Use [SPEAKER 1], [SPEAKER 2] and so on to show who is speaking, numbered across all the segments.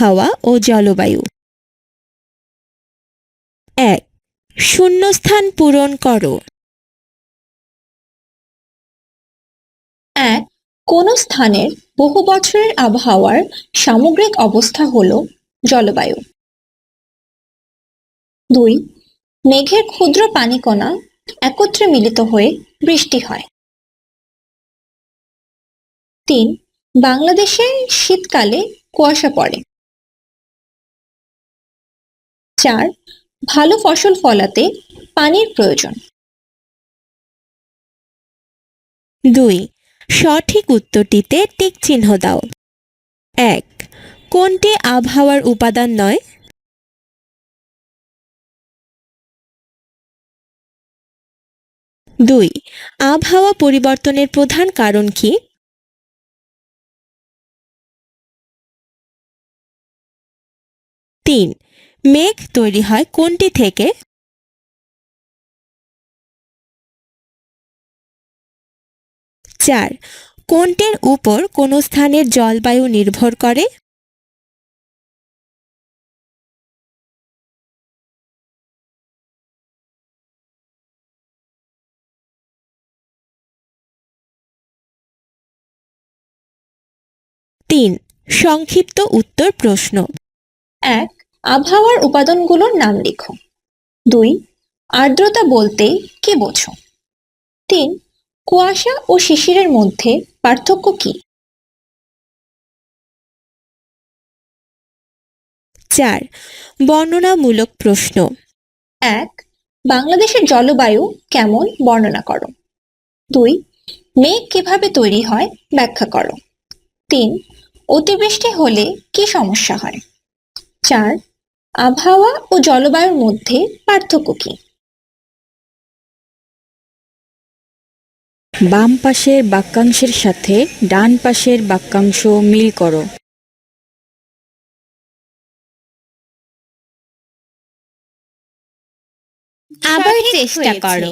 [SPEAKER 1] আবহাওয়া ও জলবায়ু। এক, শূন্যস্থান পূরণ করো।
[SPEAKER 2] এক, কোন স্থানের বহু বছরের আবহাওয়ার সামগ্রিক অবস্থা হল জলবায়ু। দুই, মেঘের ক্ষুদ্র পানিকণা একত্রে মিলিত হয়ে বৃষ্টি হয়। তিন, বাংলাদেশে শীতকালে কুয়াশা পড়ে। চার, ভালো ফসল ফলাতে পানির প্রয়োজন।
[SPEAKER 1] দুই, সঠিক উত্তরটিতে টিক চিহ্ন দাও। এক, কোনটি আবহাওয়ার উপাদান নয়? দুই, আবহাওয়া পরিবর্তনের প্রধান কারণ কি? তিন মেঘ তৈরি হয় কোনটি থেকে? চার, কোনটির উপর কোন স্থানের জলবায়ু নির্ভর করে? তিন, সংক্ষিপ্ত উত্তর প্রশ্ন।
[SPEAKER 2] এক আবহাওয়ার উপাদানগুলোর নাম লেখো। দুই, আর্দ্রতা বলতে কি বোঝো? তিন, কুয়াশা ও শিশিরের মধ্যে পার্থক্য কি?
[SPEAKER 1] চার, বর্ণনামূলক প্রশ্ন।
[SPEAKER 2] এক, বাংলাদেশের জলবায়ু কেমন বর্ণনা করো? দুই, মেঘ কীভাবে তৈরি হয় ব্যাখ্যা করো? তিন, অতিবৃষ্টি হলে কি সমস্যা হয়? চার আবহাওয়া ও জলবায়ুর মধ্যে পার্থক্য কি?
[SPEAKER 3] বাম পাশের বাক্যাংশের সাথে ডান পাশের বাক্যাংশ মিল করো।
[SPEAKER 1] আবার চেষ্টা করো।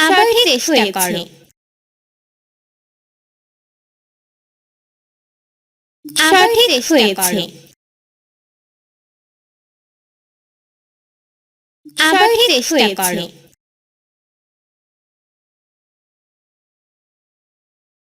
[SPEAKER 1] আবার চেষ্টা করো। সঠিক হয়েছে। আবার চেষ্টা করো।